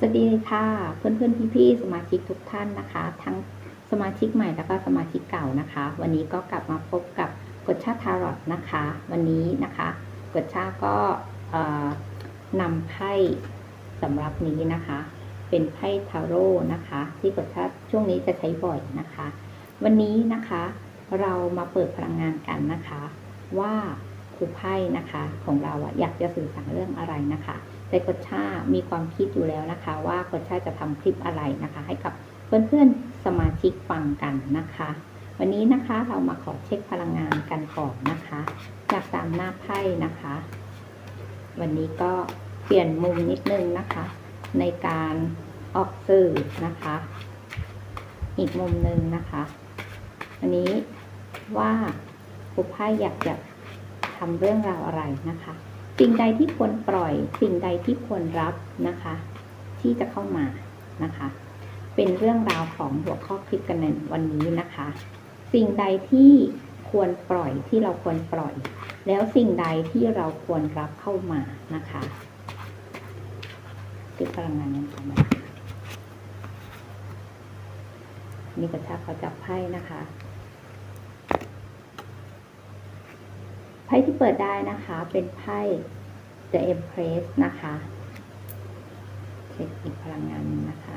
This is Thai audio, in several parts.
สวัสดีค่ะ เพื่อนเพื่อนพี่พี่ๆสมาชิกทุกท่านนะคะ ทั้งสมาชิกใหม่แล้วก็สมาชิกเก่านะคะ วันนี้ก็กลับมาพบกับกฎชาทารอตนะคะ วันนี้นะคะกฎชาก็นำไพ่สำหรับนี้นะคะ เป็นไพ่ทาโร่นะคะ ที่กฎชาช่วงนี้จะใช้บ่อยนะคะ วันนี้นะคะเรามาเปิดพลังงานกันนะคะ ว่าครูไพ่นะคะของเราอยากจะสื่อสารเรื่องอะไรนะคะ แต่กดชามีความคิดอยู่แล้วนะคะ ว่ากดชาจะทำคลิปอะไรนะคะ ให้กับเพื่อนๆสมาชิกฟังกันนะคะ วันนี้นะคะเรามาขอเช็คพลังงานกันก่อนนะคะ จากตามหน้าไพ่นะคะ วันนี้ก็เปลี่ยนมุมนิดนึงนะคะ ในการออกสื่อนะคะ อีกมุมหนึ่งนะคะ อันนี้ว่าครูไพ่อยากจะทำเรื่องราวอะไรนะคะ สิ่งใดที่ควรปล่อย สิ่งใดที่ควรรับนะคะ ที่จะเข้ามานะคะ เป็นเรื่องราวของหัวข้อคลิปกันในวันนี้นะคะ สิ่งใดที่ควรปล่อยที่เราควรปล่อย แล้วสิ่งใดที่เราควรรับเข้ามานะคะคือพลังงานยังเข้ามานี่กระชากเขาจับไพ่นะคะไพ่ที่เปิดได้นะคะ เป็นไพ่ The Empress นะคะเช็คอีกพลังงานนะคะ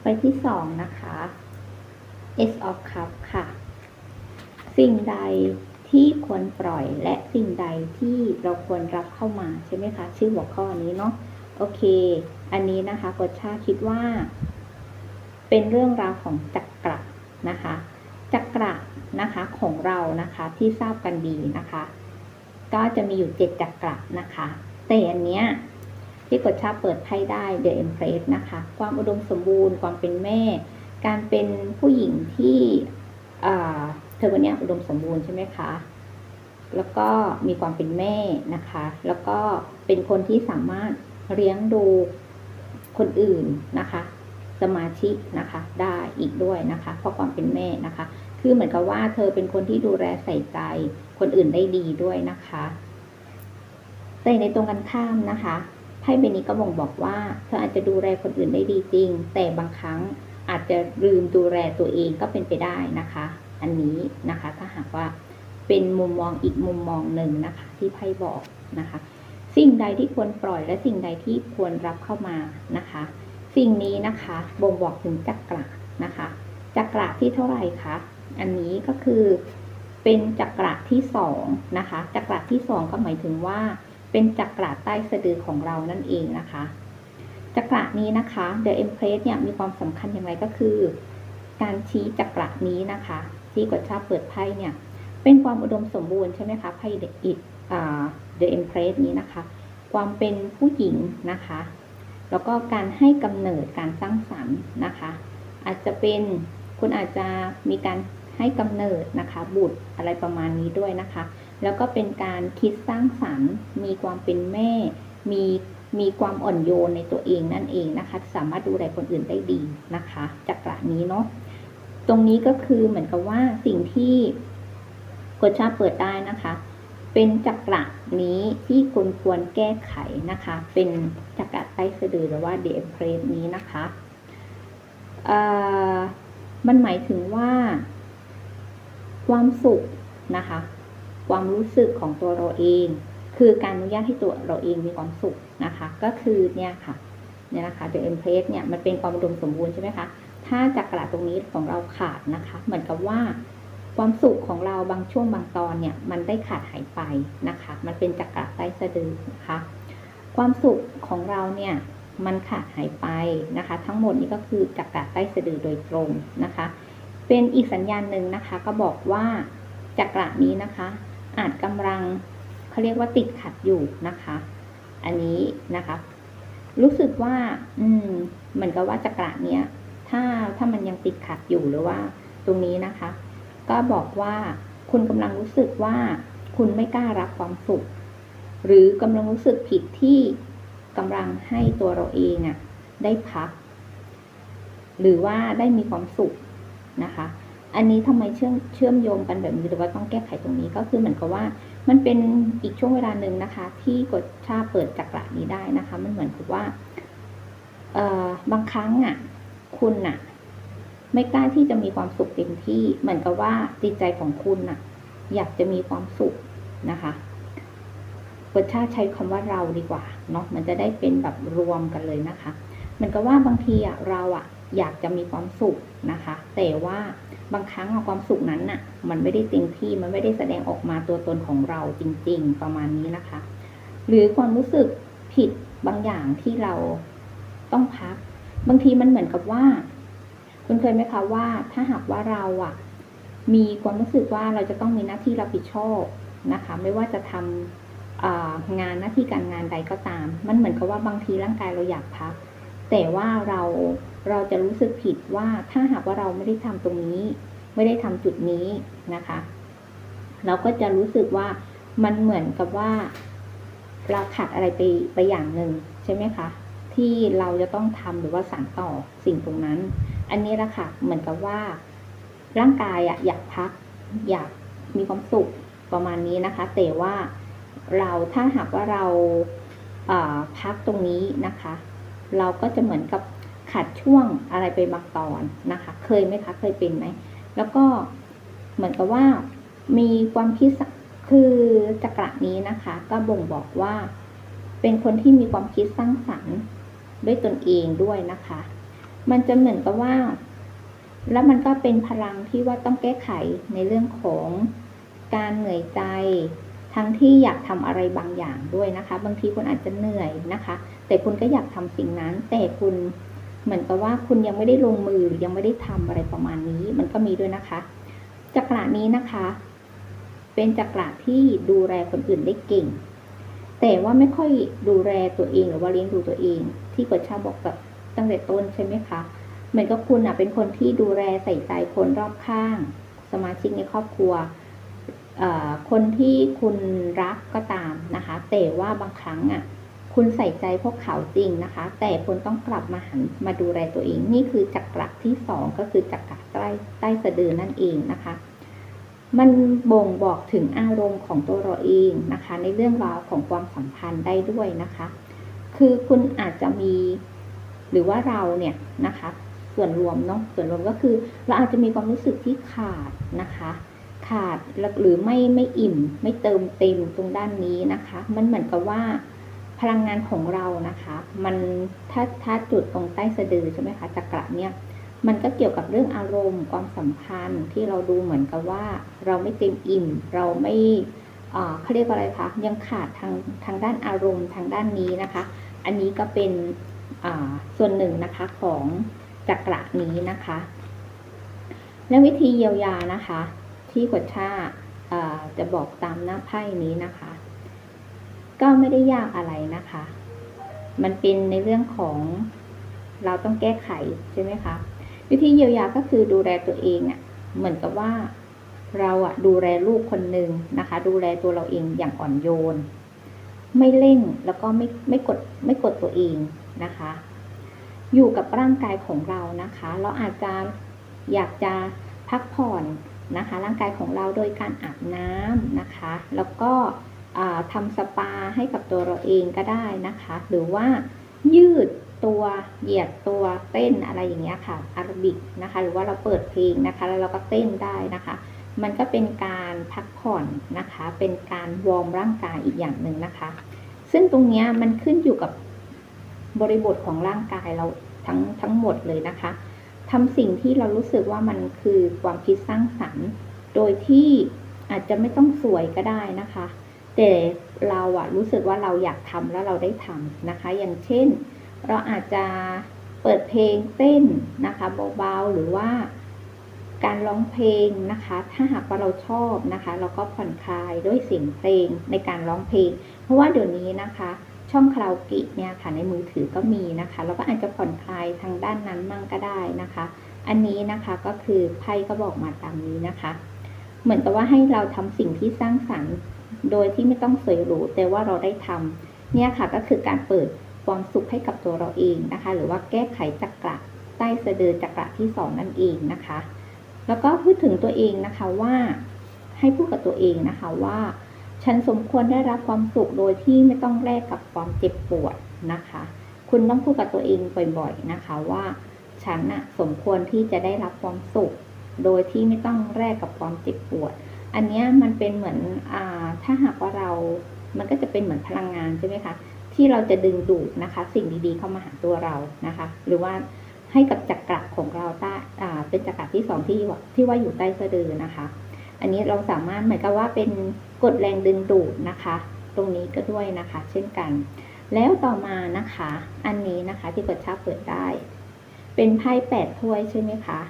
ไพ่ที่สองนะคะ Ace of Cup ค่ะ สิ่งใดที่ควรปล่อยและสิ่งใดที่เราควรรับเข้ามาใช่ไหมคะ ชื่อหัวข้อนี้เนาะโอเค อันนี้นะคะกดชาคิดว่า เป็นเรื่องราวของจักระนะคะ จักระนะคะของเรานะคะที่ทราบกันดีนะคะ ก็จะมีอยู่เจ็ดจักระนะคะ แต่อันเนี้ยที่กดชาเปิดไพ่ได้ The Empress นะคะ ความอุดมสมบูรณ์ ความเป็นแม่ การเป็นผู้หญิงที่เธอคนเนี้ยอุดมสมบูรณ์ใช่ไหมคะ แล้วก็มีความเป็นแม่นะคะ แล้วก็เป็นคนที่สามารถเลี้ยงดูคนอื่นนะคะ สมาชิกนะคะ ได้อีกด้วยนะคะ เพราะความเป็นแม่นะคะ คือเหมือนกับว่าเธอเป็นคนที่ดูแลใส่ใจ คนอื่นได้ดีด้วยนะคะ แต่ในตรงกันข้ามนะคะไพ่ใบนี้ก็บ่งบอกว่าเธออาจจะดูแลคนอื่นได้ดีจริง แต่บางครั้งอาจจะลืมดูแลตัวเองก็เป็นไปได้นะคะ อันนี้นะคะถ้าหากว่าเป็นมุมมองอีกมุมมองหนึ่งนะคะ ที่ไพ่บอกนะคะ สิ่งใดที่ควรปล่อยและสิ่งใดที่ควรรับเข้ามานะคะ สิ่งนี้นะคะบ่งบอกถึงจักระนะคะจักระที่เท่าไหร่คะอันนี้ก็คือ เป็นจักระที่สองนะคะจักระที่สองก็หมายถึงว่า เป็นจักระใต้สะดือของเรานั่นเองนะคะจักระนี้นะคะ The Empress เนี่ยมีความสำคัญอย่างไรก็คือ การชี้จักระนี้นะคะที่กดชาเปิดไพ่เนี่ยเป็นความอุดมสมบูรณ์ใช่ไหมคะไพ่ The It อ่า The Empress นี้นะคะ ความเป็นผู้หญิงนะคะ แล้วก็การให้กำเนิดการสร้างสรรค์นะคะ อาจจะเป็นคุณอาจจะมีการ ให้กำเนิดนะคะ บุตรอะไรประมาณนี้ด้วยนะคะ แล้วก็เป็นการคิดสร้างสรรค์ มีความเป็นแม่ มีมีความอ่อนโยนในตัวเองนั่นเองนะคะ สามารถดูแลคนอื่นได้ดีนะคะจักระนี้เนาะตรงนี้ก็คือเหมือนกับว่าสิ่งที่กดชาเปิดได้นะคะ เป็นจักระนี้ที่ควรควรแก้ไขนะคะ เป็นจักระใต้สะดือหรือว่าเดมเพรสนี้นะคะอ่อมันหมายถึงว่า ความสุขนะคะ ความรู้สึกของตัวเราเอง คือการอนุญาตให้ตัวเราเองมีความสุขนะคะ ก็คือเนี่ยค่ะเนี่ยนะคะ The Empress เนี่ยมันเป็นความอุดมสมบูรณ์ใช่ไหมคะถ้าจักระตรงนี้ของเราขาดนะคะ เหมือนกับว่าความสุขของเราบางช่วงบางตอนเนี่ยมันได้ขาดหายไปนะคะ มันเป็นจักระใต้สะดือนะคะ ความสุขของเราเนี่ยมันขาดหายไปนะคะ ทั้งหมดนี้ก็คือจักระใต้สะดือโดยตรงนะคะ เป็นอีกสัญญาณหนึ่งนะคะ ก็บอกว่าจักระนี้นะคะ อาจกำลังเขาเรียกว่าติดขัดอยู่นะคะ อันนี้นะคะ รู้สึกว่า อืมเหมือนกับว่าจักระเนี้ย ถ้าถ้ามันยังติดขัดอยู่หรือว่า ตรงนี้นะคะ ก็บอกว่าคุณกำลังรู้สึกว่าคุณไม่กล้ารับความสุข หรือกำลังรู้สึกผิดที่กำลังให้ตัวเราเองอะ่ะ ได้พัก หรือว่าได้มีความสุข นะคะ อันนี้ทำไมเชื่อมเชื่อมโยงกันแบบนี้หรือว่าต้องแก้ไขตรงนี้ก็คือเหมือนกับว่า มันเป็นอีกช่วงเวลาหนึ่งนะคะ ที่กดชาเปิดจักระนี้ได้นะคะ มันเหมือนกับว่าเอ่อบางครั้งอะคุณอะ ไม่กล้าที่จะมีความสุขเต็มที่ เหมือนกับว่าจิตใจของคุณอะ อยากจะมีความสุขนะคะกดชาใช้คำว่าเราดีกว่าเนาะมันจะได้เป็นแบบรวมกันเลยนะคะเหมือนกับว่าบางทีอะเราอะ อยากจะมีความสุขนะคะ แต่ว่าบางครั้งความสุขนั้นน่ะ มันไม่ได้เต็มที่มันไม่ได้แสดงออกมาตัวตนของเราจริง ๆ ประมาณนี้นะคะ หรือความรู้สึกผิดบางอย่างที่เราต้องพัก บางทีมันเหมือนกับว่า คุณเคยไหมคะว่า ถ้าหากว่าเราอะ มีความรู้สึกว่าเราจะต้องมีหน้าที่รับผิดชอบนะคะ ไม่ว่าจะทำอ่างานหน้าที่การงานใดก็ตาม มันเหมือนกับว่าบางทีร่างกายเราอยากพัก แต่ว่าเรา เราจะรู้สึกผิดว่าถ้าหากว่าเราไม่ได้ทำตรงนี้ ไม่ได้ทำจุดนี้นะคะ เราก็จะรู้สึกว่ามันเหมือนกับว่า เราขาดอะไรไปไปอย่างหนึ่งใช่ไหมคะที่เราจะต้องทำหรือว่าสานต่อสิ่งตรงนั้น อันนี้แหละค่ะเหมือนกับว่า ร่างกายอะอยากพัก อยากมีความสุขประมาณนี้นะคะ แต่ว่าเราถ้าหากว่าเราพักตรงนี้นะคะ เราก็จะเหมือนกับ ขาดช่วงอะไรไปบางตอนนะคะ เคยไหมคะเคยเป็นไหม แล้วก็เหมือนกับว่ามีความคิดคือจักระนี้นะคะ ก็บ่งบอกว่า เป็นคนที่มีความคิดสร้างสรรค์ด้วยตนเองด้วยนะคะ มันจะเหมือนกับว่า แล้วมันก็เป็นพลังที่ว่าต้องแก้ไขในเรื่องของการเหนื่อยใจทั้งที่อยากทำอะไรบางอย่างด้วยนะคะ บางทีคุณอาจจะเหนื่อยนะคะ แต่คุณก็อยากทำสิ่งนั้น แต่คุณ เหมือนกับว่าคุณยังไม่ได้ลงมือหรือยังไม่ได้ทำอะไรประมาณนี้ มันก็มีด้วยนะคะ จักระนี้นะคะ เป็นจักระที่ดูแลคนอื่นได้เก่ง แต่ว่าไม่ค่อยดูแลตัวเองหรือว่าเลี้ยงดูตัวเอง ที่กดชาบอกกับตั้งแต่ต้นใช่ไหมคะเหมือนกับคุณอะเป็นคนที่ดูแลใส่ใจคนรอบข้าง สมาชิกในครอบครัวคนที่คุณรักก็ตามนะคะ แต่ว่าบางครั้งอะ คุณใส่ใจพวกเขาจริงนะคะ แต่คุณต้องกลับมาหันมาดูแลตัวเอง นี่คือจักระที่สองก็คือจักระใต้ใต้สะดือนั่นเองนะคะ มันบ่งบอกถึงอารมณ์ของตัวเราเองนะคะ ในเรื่องราวของความสัมพันธ์ได้ด้วยนะคะ คือคุณอาจจะมีหรือว่าเราเนี่ยนะคะ ส่วนรวมเนาะส่วนรวมก็คือ เราอาจจะมีความรู้สึกที่ขาดนะคะ ขาดหรือไม่ไม่อิ่ม ไม่เติมเต็มตรงด้านนี้นะคะ มันเหมือนกับว่า พลังงานของเรานะคะ มันถ้าถ้าจุดตรงใต้สะดือใช่ไหมคะจักระเนี่ยมันก็เกี่ยวกับเรื่องอารมณ์ความสัมพันธ์ที่เราดูเหมือนกับว่า เราไม่เต็มอิ่ม เราไม่เขาเรียกว่าอะไรคะยังขาดทางทางด้านอารมณ์ทางด้านนี้นะคะ อันนี้ก็เป็นส่วนหนึ่งนะคะของจักระนี้นะคะ และวิธีเยียวยานะคะ ที่กดชาาจะบอกตามหน้าไพ่นี้นะคะ ก็ไม่ได้ยากอะไรนะคะ มันเป็นในเรื่องของเราต้องแก้ไขใช่ไหมคะ วิธีเยียวยาก็คือดูแลตัวเองอะ่ะ เหมือนกับว่าเราอะดูแลลูกคนหนึ่งนะคะ ดูแลตัวเราเองอย่างอ่อนโยน ไม่เร่งแล้วก็ไม่ไม่กดไม่กดตัวเองนะคะ อยู่กับร่างกายของเรานะคะ เราอาจจะอยากจะพักผ่อนนะคะ ร่างกายของเราโดยการอาบน้ำนะคะ แล้วก็ ทำสปาให้กับตัวเราเองก็ได้นะคะ หรือว่ายืดตัวเหยียดตัวเต้นอะไรอย่างเงี้ยค่ะอารบิกนะคะ หรือว่าเราเปิดเพลงนะคะ แล้วเราก็เต้นได้นะคะ มันก็เป็นการพักผ่อนนะคะ เป็นการวอร์มร่างกายอีกอย่างหนึ่งนะคะ ซึ่งตรงเนี้ยมันขึ้นอยู่กับบริบทของร่างกายเราทั้งทั้งหมดเลยนะคะทำสิ่งที่เรารู้สึกว่ามันคือความคิดสร้างสรรค์ โดยที่อาจจะไม่ต้องสวยก็ได้นะคะ แต่เราอะรู้สึกว่าเราอยากทำแล้วเราได้ทำนะคะ อย่างเช่น เราอาจจะเปิดเพลงเต้นนะคะเบาๆหรือว่าการร้องเพลงนะคะ ถ้าหากว่าเราชอบนะคะ เราก็ผ่อนคลายด้วยเสียงเพลงในการร้องเพลง เพราะว่าเดี๋ยวนี้นะคะ ช่องคาราโอเกะเนี่ยค่ะในมือถือก็มีนะคะ เราก็อาจจะผ่อนคลายทางด้านนั้นมั่งก็ได้นะคะ อันนี้นะคะก็คือไพ่ก็บอกมาตามนี้นะคะ เหมือนกับว่าให้เราทำสิ่งที่สร้างสรรค์ โดยที่ไม่ต้องสวยหรูแต่ว่าเราได้ทำเนี่ยค่ะก็คือการเปิดความสุขให้กับตัวเราเองนะคะ หรือว่าแก้ไขจักระใต้สะดือจักระที่สองนั่นเองนะคะ แล้วก็พูดถึงตัวเองนะคะว่าให้พูดกับตัวเองนะคะว่า ฉันสมควรได้รับความสุขโดยที่ไม่ต้องแลกกับความเจ็บปวดนะคะ คุณต้องพูดกับตัวเองบ่อยๆนะคะว่า ฉันน่ะสมควรที่จะได้รับความสุข โดยที่ไม่ต้องแลกกับความเจ็บปวด อันนี้มันเป็นเหมือนอถ้าหากว่าเรา มันก็จะเป็นเหมือนพลังงานใช่ไหมคะที่เราจะดึงดูดนะคะ สิ่งดีๆเข้ามาหาตัวเรานะคะ หรือว่าให้กับจักระของเราใต้เป็นจักระที่สองที่ว่าที่ว่าอยู่ใต้สะดือนะคะ อันนี้เราสามารถเหมือนกับว่าเป็นกฎแรงดึงดูดนะคะ ตรงนี้ก็ด้วยนะคะ เช่นกัน แล้วต่อมานะคะ อันนี้นะคะที่เปิดชาเปิดได้ เป็นไพ่แปดถ้วยใช่ไหมคะ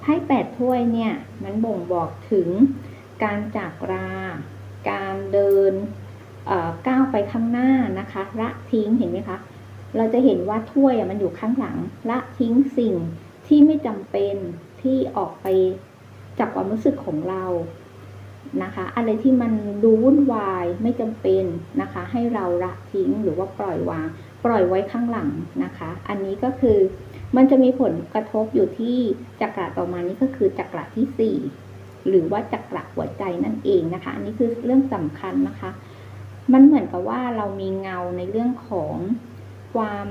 ไพ่แปดถ้วยเนี่ยมันบ่งบอกถึง การจากรา การเดินก้าวไปข้างหน้านะคะละทิ้งเห็นไหมคะ เราจะเห็นว่าถ้วยมันอยู่ข้างหลังละทิ้งสิ่งที่ไม่จำเป็นที่ออกไปจากความรู้สึกของเรานะคะ อะไรที่มันดูวุ่นวายไม่จำเป็นนะคะ ให้เราละทิ้งหรือว่าปล่อยวาง ปล่อยไว้ข้างหลังนะคะ อันนี้ก็คือมันจะมีผลกระทบอยู่ที่จักระต่อมานี้ก็คือจักระที่สี่ หรือว่าจักระหัวใจนั่นเองนะคะ อันนี้คือเรื่องสำคัญนะคะ มันเหมือนกับว่าเรามีเงาในเรื่องของความ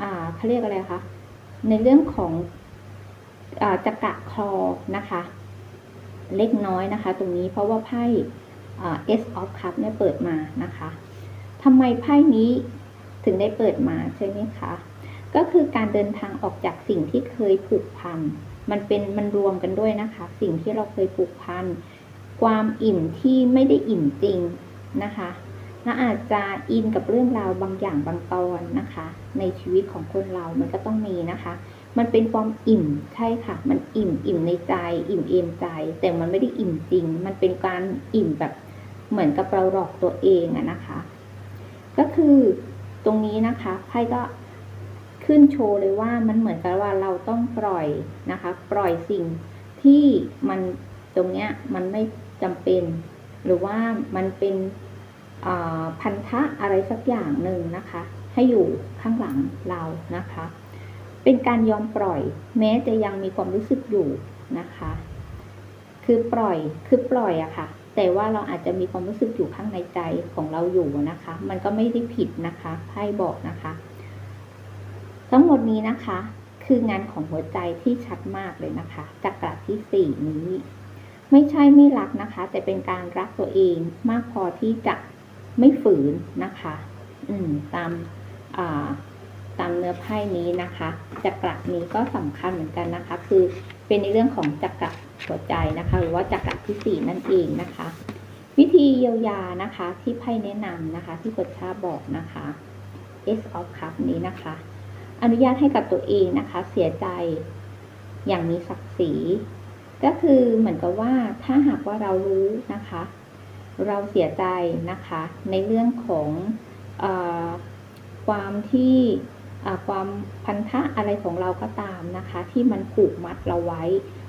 อ่าเขาเรียกอะไรคะในเรื่องของอจักระคลอนะคะ เล็กน้อยนะคะ ตรงนี้เพราะว่าไพ่อ่า S of Cup เนี่ยเปิดมานะคะทำไมไพ่นี้ถึงได้เปิดมาใช่ไหมคะ ก็คือการเดินทางออกจากสิ่งที่เคยผูกพัน มันเป็นมันรวมกันด้วยนะคะ สิ่งที่เราเคยผูกพัน ความอิ่มที่ไม่ได้อิ่มจริงนะคะและอาจจะอินกับเรื่องราวบางอย่างบางตอนนะคะ ในชีวิตของคนเรา มันก็ต้องมีนะคะ มันเป็นความอิ่มใช่ค่ะ มันอิ่มอิ่มในใจ อิ่มเอมใจ แต่มันไม่ได้อิ่มจริง มันเป็นการอิ่มแบบเหมือนกับเราหลอกตัวเองอะนะคะ ก็คือตรงนี้นะคะไพ่ก็ ขึ้นโชว์เลยว่ามันเหมือนกับว่าเราต้องปล่อยนะคะ ปล่อยสิ่งที่มันตรงเนี้ยมันไม่จำเป็น หรือว่ามันเป็นพันธะอะไรสักอย่างหนึ่งนะคะ ให้อยู่ข้างหลังเรานะคะ เป็นการยอมปล่อย แม้จะยังมีความรู้สึกอยู่นะคะ คือปล่อยคือปล่อยอะค่ะ แต่ว่าเราอาจจะมีความรู้สึกอยู่ข้างในใจของเราอยู่นะคะ มันก็ไม่ได้ผิดนะคะไพ่บอกนะคะ ทั้งหมดนี้นะคะ คืองานของหัวใจที่ชัดมากเลยนะคะจักระที่สี่นี้ ไม่ใช่ไม่รักนะคะ แต่เป็นการรักตัวเองมากพอที่จะไม่ฝืนนะคะ อืมตามอ่าตามเนื้อไพ่นี้นะคะจักระนี้ก็สำคัญเหมือนกันนะคะ คือเป็นในเรื่องของจักระหัวใจนะคะ หรือว่าจักระที่สี่นั่นเองนะคะ วิธีเยียวยานะคะที่ไพ่แนะนำนะคะ ที่กดชาบอกนะคะ S of Cup นี้นะคะ อนุญาตให้กับตัวเองนะคะ เสียใจอย่างมีศักดิ์ศรี ก็คือเหมือนกับว่าถ้าหากว่าเรารู้นะคะ เราเสียใจนะคะ ในเรื่องของอความที่ความพันธะอะไรของเราก็ตามนะคะ ที่มันผูกมัดเราไว้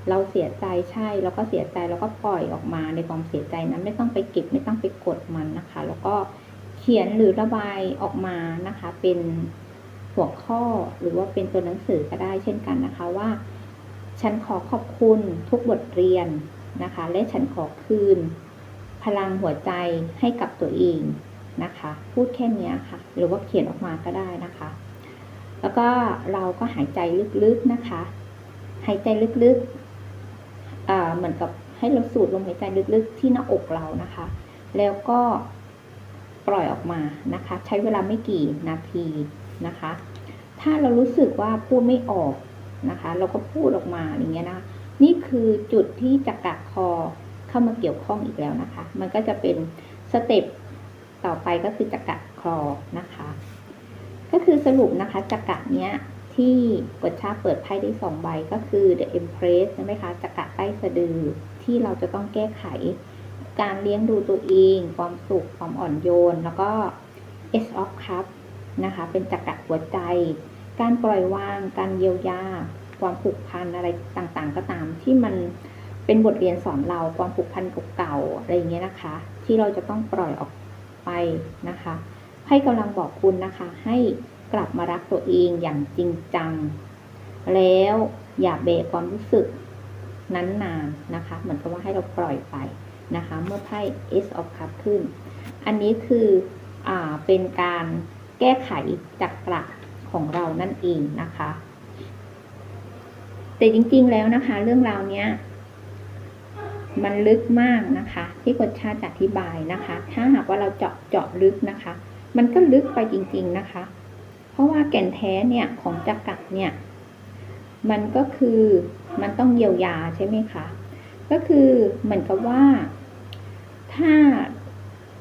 เราเสียใจใช่แล้วก็เสียใจแล้วก็ปล่อยออกมาในความเสียใจนั้นไม่ต้องไปเก็บไม่ต้องไปกดมันนะคะ แล้วก็เขียนหรือระบายออกมานะคะเป็น หัวข้อหรือว่าเป็นตัวหนังสือก็ได้เช่นกันนะคะว่า ฉันขอขอบคุณทุกบทเรียนนะคะ และฉันขอคืน พลังหัวใจให้กับตัวเองนะคะ พูดแค่นี้ค่ะ หรือว่าเขียนออกมาก็ได้นะคะ แล้วก็เราก็หายใจลึกๆนะคะ หายใจลึกๆเหมือนกับให้เราสูดลมหายใจลึกๆ ที่หน้าอกเรานะคะ แล้วก็ปล่อยออกมานะคะ ใช้เวลาไม่กี่นาที นะคะ ถ้าเรารู้สึกว่าพูดไม่ออกนะคะ เราก็พูดออกมาอย่างเงี้ยนะนี่คือจุดที่จะกัดคอเข้ามาเกี่ยวข้องอีกแล้วนะคะ มันก็จะเป็นสเต็ปต่อไปก็คือจะกัดคอนะคะ ก็คือสรุปนะคะจักระเนี้ยที่กดชาเปิดไพ่ได้สองใบก็คือ The Empress ใช่ไหมคะจักระใต้สะดือที่เราจะต้องแก้ไข การเลี้ยงดูตัวเอง ความสุข ความอ่อนโยน แล้วก็ S of Cup นะคะ เป็นจักระหัวใจ การปล่อยวาง การเยียวยา ความผูกพันอะไรต่างๆ ก็ตามที่มันเป็นบทเรียนสอนเราความผูกพันเก่าๆอะไรอย่างเงี้ยนะคะ ที่เราจะต้องปล่อยออกไปนะคะให้กำลังบอกคุณนะคะ ให้กลับมารักตัวเองอย่างจริงจัง แล้วอย่าเบรความรู้สึกนั้นนานนะคะ เหมือนกับว่าให้เราปล่อยไปนะคะ เมื่อไพ่ Ace of Cup ขึ้น อันนี้คืออ่าเป็นการ แก้ไขจักระของเรานั่นเองนะคะ แต่จริงๆแล้วนะคะ เรื่องราวเนี้ยมันลึกมากนะคะ ที่กฎชาติจะอธิบายนะคะ ถ้าหากว่าเราเจาะเจาะลึกนะคะ มันก็ลึกไปจริง ๆนะคะ เพราะว่าแก่นแท้เนี่ยของจักระเนี่ย มันก็คือมันต้องเยียวยาใช่ไหมคะ ก็คือเหมือนกับว่าถ้า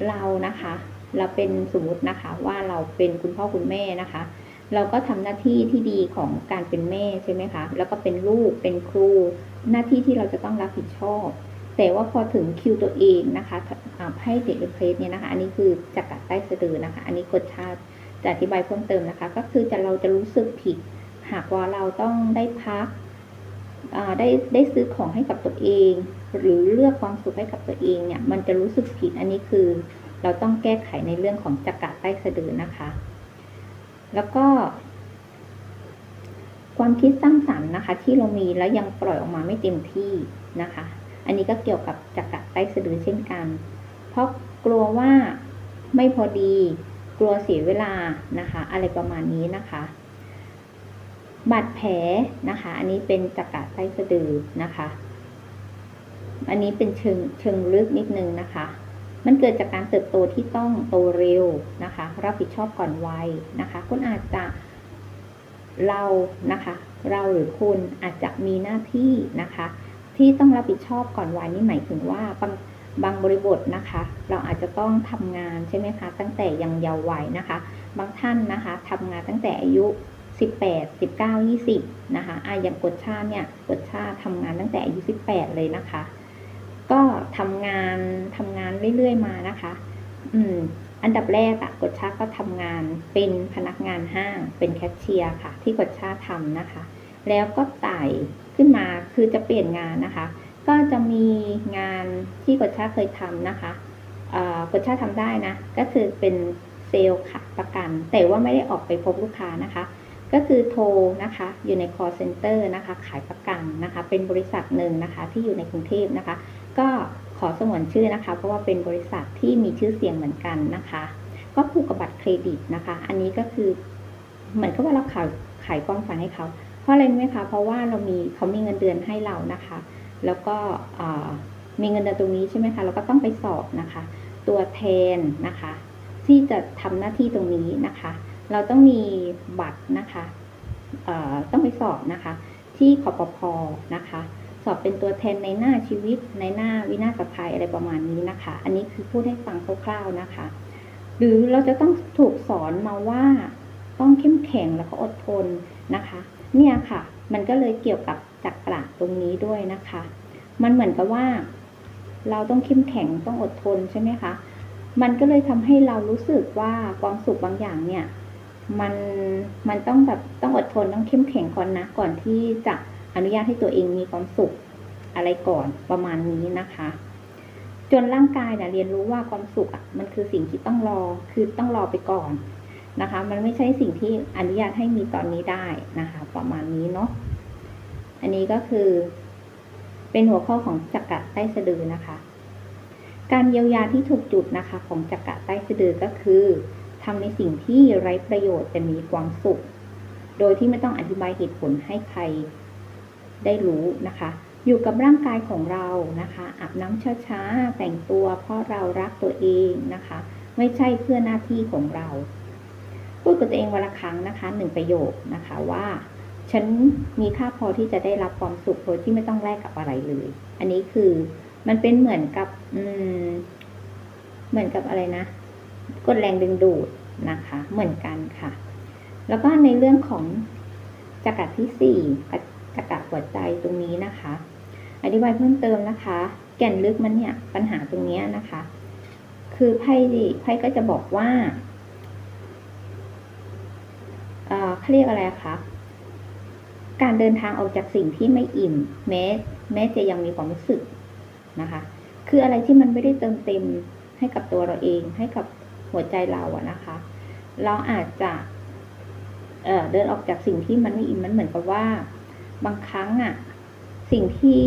เรานะคะ เราเป็นสมมตินะคะว่าเราเป็นคุณพ่อคุณแม่นะคะ เราก็ทำหน้าที่ที่ดีของการเป็นแม่ใช่ไหมคะ แล้วก็เป็นลูกเป็นครู หน้าที่ที่เราจะต้องรับผิดชอบ แต่ว่าพอถึงคิวตัวเองนะคะอ่าไพ่เด็กเอ็มเพลสเนี่ยนะคะ อันนี้คือจักรใต้สะดือนะคะ อันนี้กฎชาติจะอธิบายเพิ่มเติมนะคะ ก็คือจะเราจะรู้สึกผิด หากว่าเราต้องได้พักได้ได้ซื้อของให้กับตัวเอง หรือเลือกความสุขให้กับตัวเองเนี่ยมันจะรู้สึกผิดอันนี้คือ เราต้องแก้ไขในเรื่องของจักระใต้สะดือนะคะ แล้วก็ ความคิดสร้างสรรค์นะคะ ที่เรามีแล้วยังปล่อยออกมาไม่เต็มที่นะคะ อันนี้ก็เกี่ยวกับจักระใต้สะดือเช่นกัน เพราะกลัวว่าไม่พอดี กลัวเสียเวลานะคะ อะไรประมาณนี้นะคะบาดแผลนะคะ อันนี้เป็นจักระใต้สะดือนะคะ อันนี้เป็นเชิงเชิงลึกนิดนึงนะคะ มันเกิดจากการเติบโตที่ต้องโตเร็วนะคะ รับผิดชอบก่อนวัยนะคะ คุณอาจจะเรานะคะ เราหรือคุณอาจจะมีหน้าที่นะคะ ที่ต้องรับผิดชอบก่อนวัยนี่หมายถึงว่าบางบางบริบทนะคะ เราอาจจะต้องทำงานใช่ไหมคะ ตั้งแต่ยังเยาว์วัยนะคะ บางท่านนะคะทำงานตั้งแต่อายุ 18 19 20 นะคะอะอย่างกฎชาเนี่ยกฎชาติทำงานตั้งแต่อายุ 18 เลยนะคะ ก็ทำงานทำงานเรื่อยๆมานะคะ อืม อันดับแรกอะกฎชาก็ทำงานเป็นพนักงานห้าง เป็นแคชเชียร์ค่ะ ที่กฎชาทำนะคะ แล้วก็ไต่ขึ้นมาคือจะเปลี่ยนงานนะคะ ก็จะมีงานที่กฎชาเคยทำนะคะกฎชาทำได้นะ ก็คือเป็นเซลล์ขายประกัน แต่ว่าไม่ได้ออกไปพบลูกค้านะคะ ก็คือโทรนะคะ อยู่ใน call center นะคะ ขายประกันนะคะ เป็นบริษัทหนึ่งนะคะ ที่อยู่ในกรุงเทพนะคะ ก็ขอสงวนชื่อนะคะ เพราะว่าเป็นบริษัทที่มีชื่อเสียงเหมือนกันนะคะ ก็ผูกกับบัตรเครดิตนะคะ อันนี้ก็คือเหมือนกับว่าเราขายขายความฝันให้เขา เพราะอะไรไหมคะ เพราะว่าเรามีเขามีเงินเดือนให้เรานะคะ แล้วก็มีเงินเดือนตรงนี้ใช่ไหมคะ เราก็ต้องไปสอบนะคะ ตัวแทนนะคะ ที่จะทำหน้าที่ตรงนี้นะคะ เราต้องมีบัตรนะคะต้องไปสอบนะคะ ที่คอปพนะคะ สอบเป็นตัวแทนในหน้าชีวิต ในหน้าวินาศภัยอะไรประมาณนี้นะคะ อันนี้คือพูดให้ฟังคร่าวๆนะคะ หรือเราจะต้องถูกสอนมาว่าต้องเข้มแข็งแล้วก็อดทนนะคะ เนี่ยค่ะ มันก็เลยเกี่ยวกับจักระตรงนี้ด้วยนะคะ มันเหมือนกับว่า เราต้องเข้มแข็งต้องอดทนใช่ไหมคะ มันก็เลยทำให้เรารู้สึกว่าความสุขบางอย่างเนี่ย มันมันต้องแบบต้องอดทนต้องเข้มแข็งก่อนนะก่อนที่จะ อนุญาตให้ตัวเองมีความสุขอะไรก่อนประมาณนี้นะคะ จนร่างกายเนี่ยเรียนรู้ว่าความสุขอะมันคือสิ่งที่ต้องรอคือต้องรอไปก่อนนะคะ มันไม่ใช่สิ่งที่อนุญาตให้มีตอนนี้ได้นะคะ ประมาณนี้เนาะอันนี้ก็คือ เป็นหัวข้อของจักระใต้สะดือนะคะ การเยียวยาที่ถูกจุดนะคะ ของจักระใต้สะดือก็คือทำในสิ่งที่ไร้ประโยชน์แต่มีความสุข โดยที่ไม่ต้องอธิบายเหตุผลให้ใคร ได้รู้นะคะ อยู่กับร่างกายของเรานะคะอาบน้ำช้าๆ แต่งตัวเพราะเรารักตัวเองนะคะ ไม่ใช่เพื่อหน้าที่ของเรา พูดกับตัวเองวันละครั้งนะคะหนึ่งประโยคนะคะว่า ฉันมีค่าพอที่จะได้รับความสุขโดยที่ไม่ต้องแลกกับอะไรเลย อันนี้คือมันเป็นเหมือนกับอืมเหมือนกับอะไรนะกดแรงดึงดูดนะคะ เหมือนกันค่ะ แล้วก็ในเรื่องของจักรที่สี่จั กระหัวใจตรงนี้นะคะ อธิบายเพิ่มเติมนะคะ แก่นลึกมันเนี่ยปัญหาตรงนี้นะคะ คือไพ่ดิไพ่ก็จะบอกว่าเอ่อเขาเรียกอะไรคะการเดินทางออกจากสิ่งที่ไม่อิ่ม แม้แม้จะยังมีความรู้สึกนะคะ คืออะไรที่มันไม่ได้เติมเต็มให้กับตัวเราเอง ให้กับหัวใจเราอะนะคะ เราอาจจะเอ่อเดินออกจากสิ่งที่มันไม่อิ่มมันเหมือนกับว่า บางครั้งอะสิ่งที่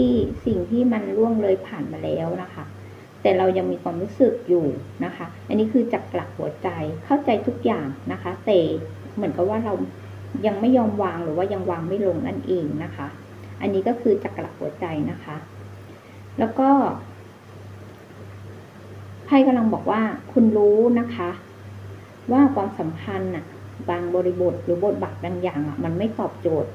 สิ่งที่มันล่วงเลยผ่านมาแล้วนะคะ แต่เรายังมีความรู้สึกอยู่นะคะ อันนี้คือจักระหัวใจเข้าใจทุกอย่างนะคะ แต่เหมือนกับว่าเรายังไม่ยอมวางหรือว่ายังวางไม่ลงนั่นเองนะคะ อันนี้ก็คือจักระหัวใจนะคะ แล้วก็ไพ่กำลังบอกว่าคุณรู้นะคะ ว่าความสัมพันธ์น่ะบางบริบทหรือบทบาทบางอย่างอะมันไม่ตอบโจทย์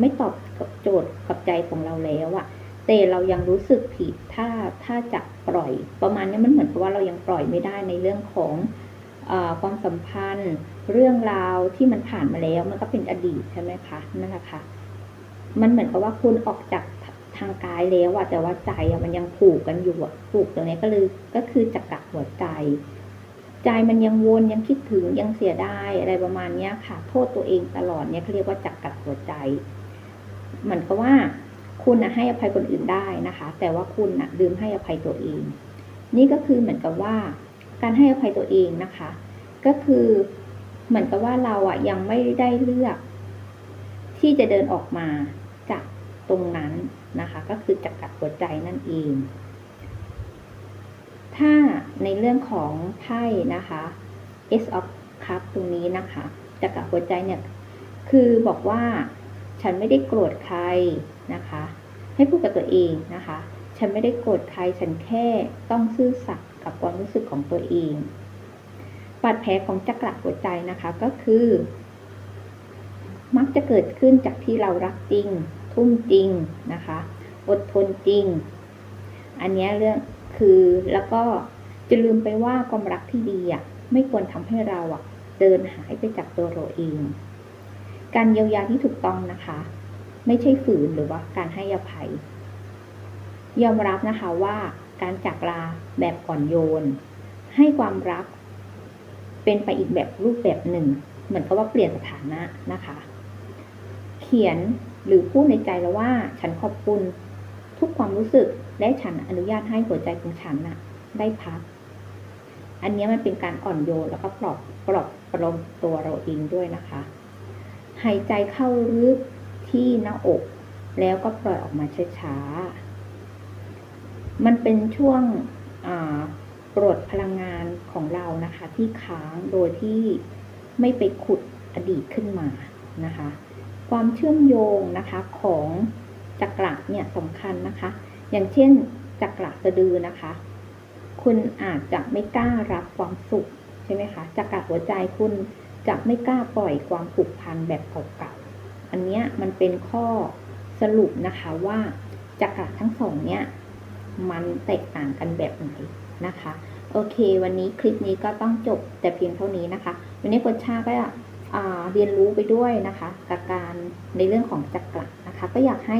ไม่ตอบโจทย์กับใจของเราแล้วอะแต่เรายังรู้สึกผิดถ้าถ้าจะปล่อย ประมาณนี้มันเหมือนกับว่าเรายังปล่อยไม่ได้ในเรื่องของอความสัมพันธ์ เรื่องราวที่มันผ่านมาแล้ว มันก็เป็นอดีตใช่ไหมคะนั่นแหละค่ะมันเหมือนกับว่าคุณออกจากทางกายแล้วอะแต่ว่าใจอะมันยังผูกกันอยู่อะผูกตรงนี้ก็เลยก็คือจักระหัวใจ ใจมันยังวนยังคิดถึงยังเสียดายอะไรประมาณเนี้ยค่ะ โทษตัวเองตลอดเนี่ยเขาเรียกว่าจักระหัวใจ เหมือนกับว่าคุณนะให้อภัยคนอื่นได้นะคะ แต่ว่าคุณนะลืมให้อภัยตัวเอง นี่ก็คือเหมือนกับว่า การให้อภัยตัวเองนะคะ ก็คือเหมือนกับว่าเราอะยังไม่ได้เลือก ที่จะเดินออกมาจากตรงนั้นนะคะ ก็คือจักระหัวใจนั่นเอง ถ้าในเรื่องของไพ่นะคะ S of Cup ตรงนี้นะคะจักระหัวใจเนี่ยคือบอกว่า ฉันไม่ได้โกรธใครนะคะ ให้พูดกับตัวเองนะคะ ฉันไม่ได้โกรธใคร ฉันแค่ต้องซื่อสัตย์กับความรู้สึกของตัวเองบาดแผลของจักระหัวใจนะคะก็คือ มักจะเกิดขึ้นจากที่เรารักจริง ทุ่มจริงนะคะ อดทนจริง อันนี้เรื่องคือแล้วก็จะลืมไปว่าความรักที่ดีอะไม่ควรทำให้เราอะเดินหายไปจากตัวเราเอง การเยียวยาที่ถูกต้องนะคะ ไม่ใช่ฝืนหรือว่าการให้อภัย ยอมรับนะคะว่าการจากลาแบบอ่อนโยน ให้ความรัก เป็นไปอีกแบบรูปแบบหนึ่ง เหมือนกับว่าเปลี่ยนสถานะนะคะ เขียนหรือพูดในใจแล้วว่า ฉันขอบคุณทุกความรู้สึกและฉันอนุญาตให้หัวใจของฉันน่ะ ได้พัก อันนี้มันเป็นการอ่อนโยนแล้วก็ปลอบปลอบประโลมตัวเราเองด้วยนะคะ หายใจเข้าลึกที่หน้าอก แล้วก็ปล่อยออกมาช้าๆ มันเป็นช่วงปลดพลังงานของเรานะคะ ที่ค้างโดยที่ไม่ไปขุดอดีตขึ้นมานะคะ ความเชื่อมโยงนะคะของจักระเนี่ยสำคัญนะคะ อย่างเช่นจักระสะดือนะคะ คุณอาจจะไม่กล้ารับความสุขใช่ไหมคะจักระหัวใจคุณ จะไม่กล้าปล่อยความผูกพันแบบเก่าๆ อันเนี้ยมันเป็นข้อสรุปนะคะว่าจักระทั้งสองเนี้ยมันแตกต่างกันแบบไหนนะคะ โอเค วันนี้คลิปนี้ก็ต้องจบแต่เพียงเท่านี้นะคะ วันนี้กดชาก็เรียนรู้ไปด้วยนะคะกับการในเรื่องของจักระนะคะ ก็อยากให้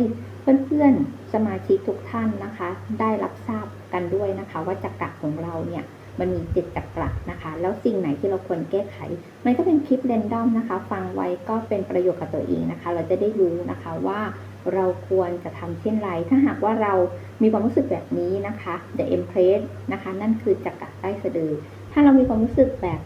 เพื่อนๆสมาชิกทุกท่านนะคะ ได้รับทราบกันด้วยนะคะ ว่าจักระของเราเนี่ย มันมีเจ็ดจักระนะคะ แล้วสิ่งไหนที่เราควรแก้ไข มันก็เป็นคลิปเรนดอมนะคะ ฟังไว้ก็เป็นประโยชน์กับตัวเองนะคะ เราจะได้รู้นะคะว่าเราควรจะทำเช่นไร ถ้าหากว่าเรามีความรู้สึกแบบนี้นะคะ The Empress นะคะ นั่นคือจักระใต้สะดือ ถ้าเรามีความรู้สึกแบบ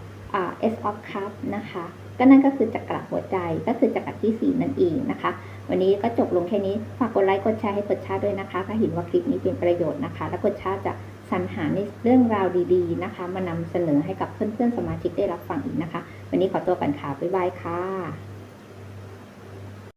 S of Cup นะคะ ก็นั่นก็คือจักระหัวใจ ก็คือจักระที่ 4 นั่นเองนะคะ วันนี้ก็จบลงแค่นี้ ฝากกดไลค์ กดแชร์ให้กดชาด้วยนะคะ ถ้าเห็นว่าคลิปนี้เป็นประโยชน์นะคะ และกดชาจะ สรรหาในเรื่องราวดีๆนะคะ มานำเสนอให้กับเพื่อนๆสมาชิกได้รับฟังอีกนะคะ วันนี้ขอตัวก่อนค่ะบ๊ายบายค่ะ